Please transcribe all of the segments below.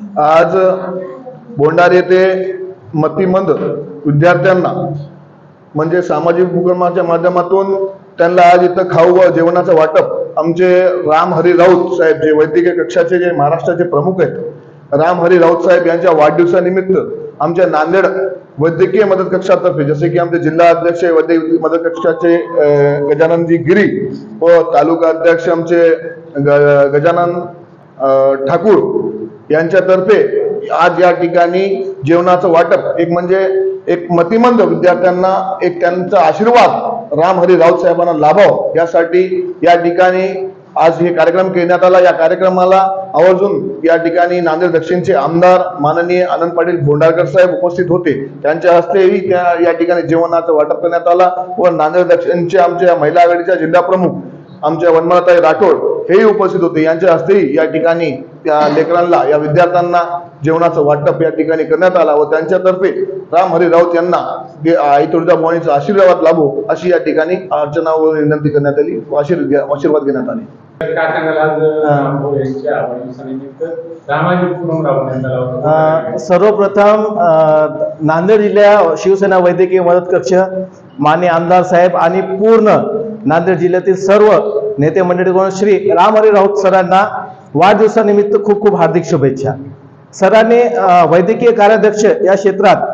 आज बोंडार येथे मतिमंद विद्यार्थ्यांना म्हणजे सामाजिक उपक्रमाच्या माध्यमातून त्यांना आज इथं खाऊ व जेवणाचं वाटप आमचे राम हरी राऊत साहेब जे वैद्यकीय कक्षाचे जे महाराष्ट्राचे प्रमुख आहेत राम हरी राऊत साहेब यांच्या वाढदिवसानिमित्त आमच्या नांदेड वैद्यकीय मदत कक्षातर्फे जसे की आमचे जिल्हा अध्यक्ष वैद्यकीय मदत कक्षाचे गजाननजी गिरी व तालुका अध्यक्ष आमचे ग- गजानन ठाकूर यांच्यातर्फे आज या ठिकाणी जेवणाचं वाटप एक म्हणजे एक मतिमंद विद्यार्थ्यांना एक त्यांचा आशीर्वाद रामहरी राऊत साहेबांना लाभाव यासाठी या ठिकाणी आज हे कार्यक्रम घेण्यात आला. या कार्यक्रमाला आवर्जून या ठिकाणी नांदेड दक्षिणचे आमदार माननीय आनंद पाटील भोंडारकर साहेब उपस्थित होते. त्यांच्या हस्तेही त्या या ठिकाणी जेवणाचं वाटप करण्यात आला व नांदेड दक्षिणचे आमच्या महिला आघाडीच्या जिल्हा प्रमुख आमच्या वनमाताई राठोड हेही उपस्थित होते. यांच्या हस्तेही या ठिकाणी त्या लेकरांना या विद्यार्थ्यांना जेवणाचं वाटप या ठिकाणी करण्यात आला व त्यांच्यातर्फे राम हरी राऊत यांना आई तुळजाभवानीचा आशीर्वाद लाभो अशी या ठिकाणी अर्चना व विनंती करण्यात आली व आशीर्वाद आशीर्वाद घेण्यात आले. सर्वप्रथम अ, नांदेड जिल्ह्या शिवसेना वैद्यकीय मदत कक्ष मान्य आमदार साहेब आणि पूर्ण नांदेड जिल्ह्यातील सर्व नेते मंडळीकडून श्री रामहरी राऊत सरांना वाढदिवसानिमित्त खूप खूप हार्दिक शुभेच्छा. सरांनी वैद्यकीय कार्याध्यक्ष या क्षेत्रात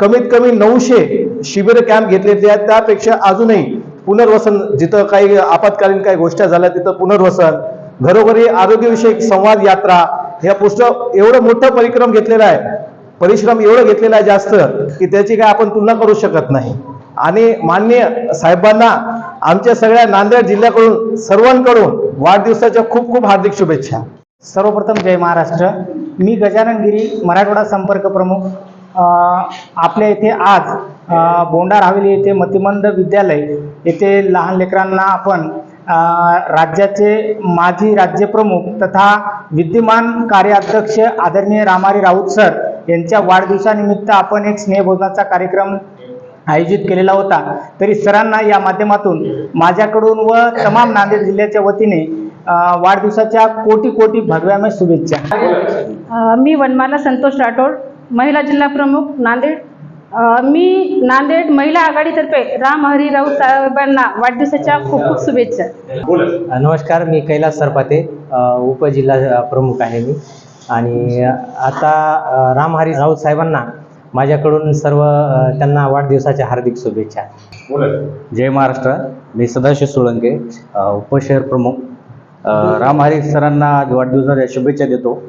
कमीत कमी नऊशे शिबिर कॅम्प घेतलेले आहेत. त्यापेक्षा अजूनही पुनर्वसन जिथं काही आपत्कालीन काही गोष्टी झाल्या तिथं पुनर्वसन घरोघरी आरोग्यविषयक संवाद यात्रा ह्या पुस्तक एवढं मोठं परिक्रम घेतलेला आहे परिश्रम एवढं घेतलेला आहे जास्त की त्याची काय आपण तुलना करू शकत नाही. आणि माननीय साहेबांना आमच्या सगळ्या नांदेड जिल्ह्याकडून सर्वांकडून वाढदिवसाच्या खूप खूप हार्दिक शुभेच्छा. सर्वप्रथम जय महाराष्ट्र. मी गजानन गिरी मराठवाडा संपर्क प्रमुख. आपल्या इथे आज बोंडार हवेली येथे मतिमंद विद्यालय येथे लहान लेकरांना आपण राज्याचे माजी राज्यप्रमुख तथा विद्यमान कार्याध्यक्ष आदरणीय रामारी राऊत सर यांच्या वाढदिवसानिमित्त आपण एक स्नेहभोजनाचा कार्यक्रम आयोजित केलेला होता. तरी सरांना या माध्यमातून माझ्याकडून व तमाम नांदेड जिल्ह्याच्या वतीने वाढदिवसाच्या कोटी कोटी भगव्यामय शुभेच्छा. मी वनमाला संतोष राठोड महिला जिल्हा प्रमुख नांदेड. मी नांदेड महिला आघाडीतर्फे राम हरी राऊत साहेबांना वाढदिवसाच्या खूप खूप शुभेच्छा. नमस्कार मी कैलास सरपाते उपजिल्हा प्रमुख आहे मी. आणि आता अ, रामहरी राऊत साहेबांना माझ्याकडून सर्व त्यांना वाढदिवसाच्या हार्दिक शुभेच्छा. बोला. जय महाराष्ट्र. मी सदाशिव सोळंके उपशहर प्रमुख. अ, राम हरी सरांना आज वाढदिवसाच्या शुभेच्छा देतो.